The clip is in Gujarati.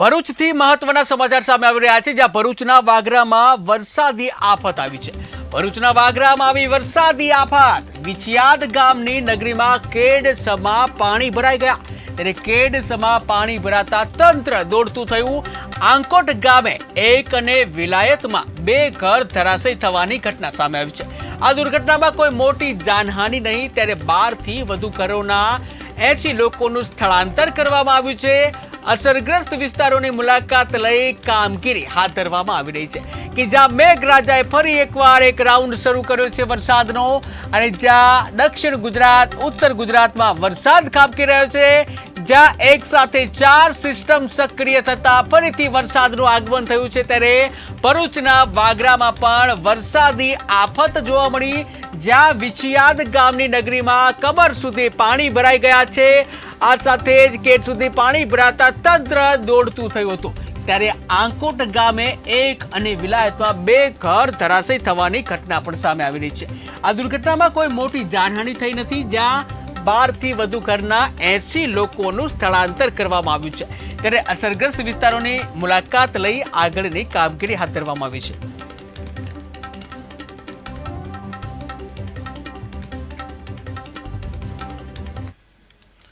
ભરૂચથી મહત્વના સમાચાર સામે આવી રહ્યા છે, જ્યાં ભરૂચના વાગરામાં વરસાદી આફત આવી છે. ભરૂચના વાગરામાં આવી વરસાદી આફત. વિછિયાદ ગામની નગરીમાં કેડ સમા પાણી ભરાઈ ગયા. ત્યારે કેડ સમા પાણી ભરાતા તંત્ર દોડતું થયું. આંકોટ ગામે એક અને વિલાયતમાં બે ઘર ધરાશય થવાની ઘટના સામે આવી છે. આ દુર્ઘટનામાં કોઈ મોટી જાનહાનિ નહીં, ત્યારે બારથી વધુ ઘરોના એસી લોકોનું સ્થળાંતર કરવામાં આવ્યું છે. અસરગ્રસ્ત વિસ્તારોની મુલાકાત લઈ કામગીરી હાથ ધરવામાં આવી રહી છે કે જ્યાં મેઘરાજાએ ફરી એકવાર એક રાઉન્ડ શરૂ કર્યો છે વરસાદનો અને જ્યાં દક્ષિણ ગુજરાત, ઉત્તર ગુજરાતમાં વરસાદ ખાબકી રહ્યો છે, જ્યાં એક સાથે ચાર સિસ્ટમ સક્રિય થતા ફરીથી વરસાદનું આગમન થયું છે ત્યારે ભરૂચના વાગરામાં પણ વરસાદી આફત જોવા મળી, જ્યાં વિછિયાદ ગામની નગરીમાં કમર સુધી પાણી ભરાઈ ગયા છે. આ સાથે જ ગેટ સુધી પાણી ભરાતા તંત્ર દોડતું થયું હતું. ત્યારે આંકોટ ગામે એક અને વિલાયતમાં બે ઘર ધરાશય થવાની ઘટના પણ સામે આવી રહી છે. આ દુર્ઘટનામાં કોઈ મોટી જાનહાનિ થઈ નથી, જ્યાં બારથી વધુ ઘરના એસી લોકોનું સ્થળાંતર કરવામાં આવ્યું છે. ત્યારે અસરગ્રસ્ત વિસ્તારોની મુલાકાત લઈ આગળની કામગીરી હાથ ધરવામાં આવી છે.